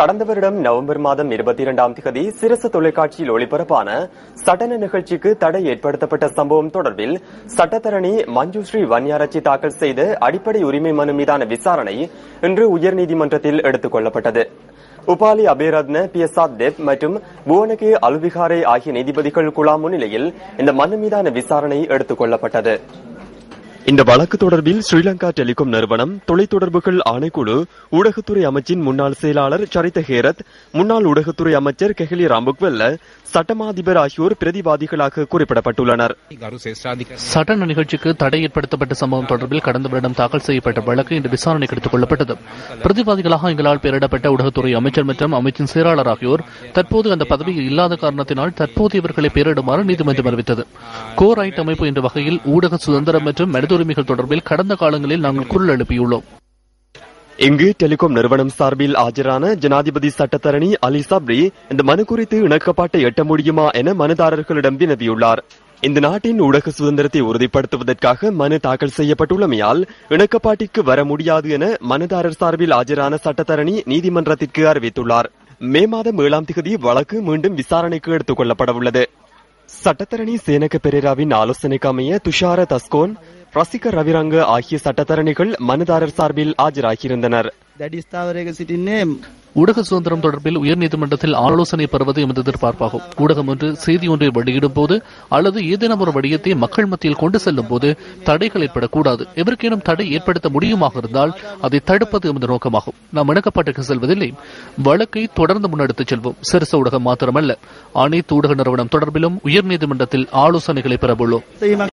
கடந்த வருடம் நவம்பர் மாதம் இருபத்தி இரண்டாம் தேதி சிரச தொலைக்காட்சியில் ஒளிபரப்பான சடன நிகழ்ச்சிக்கு தடை ஏற்படுத்தப்பட்ட சம்பவம் தொடர்பில் சட்டத்தரணி மஞ்சுஸ்ரீ வன்யாரச்சி தாக்கல் செய்த அடிப்படை உரிமை மனு மீதான விசாரணை இன்று உயர்நீதிமன்றத்தில் எடுத்துக் கொள்ளப்பட்டது. உபாலி அபேரத்ன பி. எஸ். தேப் மற்றும் புவனகே அலுவிகாரே ஆகிய நீதிபதிகள் குழா முன்னிலையில் இந்த மனு மீதான விசாரணை எடுத்துக் கொள்ளப்பட்டது. இந்த வழக்கு தொடர்பில் ஸ்ரீலங்கா டெலிகாம் நிறுவனம் தொலைத்தொடர்புகள் ஆணைக்குழு ஊடகத்துறை அமைச்சின் முன்னாள் செயலாளர் சரித்த ஹேரத் முன்னாள் ஊடகத்துறை அமைச்சர் கெஹலி ராம்புக்வெல்ல சட்டமாதிபர் ஆகியோர் பிரதிவாதிகளாக குறிப்பிடப்பட்டுள்ளனர். சட்ட நிகழ்ச்சிக்கு தடை ஏற்படுத்தப்பட்ட சம்பவம் தொடர்பில் கடந்த வருடம் தாக்கல் செய்யப்பட்ட வழக்கு இன்று விசாரணைக்கு எடுத்துக் கொள்ளப்பட்டது பிரதிவாதிகளாக எங்களால் பெயரிடப்பட்ட ஊடகத்துறை அமைச்சர் மற்றும் அமைச்சின் செயலாளர் ஆகியோர் தற்போது அந்த பதவியில் இல்லாத காரணத்தினால் தற்போது இவர்களை பெயரிடுமாறு நீதிமன்றம் அறிவித்தது. கோரைட் அமைப்பு என்ற வகையில் ஊடக சுதந்திரம் மற்றும் மனிதுரிமைகள் தொடர்பில் கடந்த காலங்களில் நாங்கள் குரல் எழுப்பியுள்ளோம். இங்கு டெலிகாம் நிறுவனம் சார்பில் ஆஜரான ஜனாதிபதி சட்டத்தரணி அலி சப்ரி இந்த மனு குறித்து இணக்கப்பாட்டை எட்ட முடியுமா என மனுதாரர்களிடம் வினவியுள்ளார். இந்த நாட்டின் ஊடக சுதந்திரத்தை உறுதிப்படுத்துவதற்காக மனு தாக்கல் செய்யப்பட்டுள்ளமையால் இணக்கப்பாட்டிற்கு வர முடியாது என மனுதாரர் சார்பில் ஆஜரான சட்டத்தரணி நீதிமன்றத்திற்கு அறிவித்துள்ளார். மே மாதம் ஏழாம் தேதி வழக்கு மீண்டும் விசாரணைக்கு எடுத்துக் கொள்ளப்பட உள்ளது சட்டத்தரணி சேனக பெரேராவின் ஆலோசனைக்கு அமைய துஷார தஸ்கோன் ரசிகர் ரவிரங்கு ஆகிய சட்டத்தரணிகள் மனுதாரர் சார்பில் ஆஜராகியிருந்தனர். ஊடக சுதந்திரம் தொடர்பில் உயர்நீதிமன்றத்தில் ஆலோசனை பெறுவது எமது எதிர்பார்ப்பாகும். ஊடகம் ஒன்று செய்தி ஒன்றை வெளியிடும் போது அல்லது ஏதேனும் ஒரு வடிவத்தை மக்கள் மத்தியில் கொண்டு செல்லும் போது தடைகள் ஏற்படக்கூடாது. எவருக்கேனும் தடை ஏற்படுத்த முடியுமாக இருந்தால் அதை தடுப்பது எமது நோக்கமாகும். நாம் இணக்கப்பாட்டுக்கு செல்வதில்லை. வழக்கை தொடர்ந்து முன்னெடுத்துச் செல்வோம். சிறுச ஊடகம் மாத்திரமல்ல. அனைத்து ஊடக நிறுவனம் தொடர்பிலும் உயர்நீதிமன்றத்தில் ஆலோசனைகளை பெறவுள்ளோம்.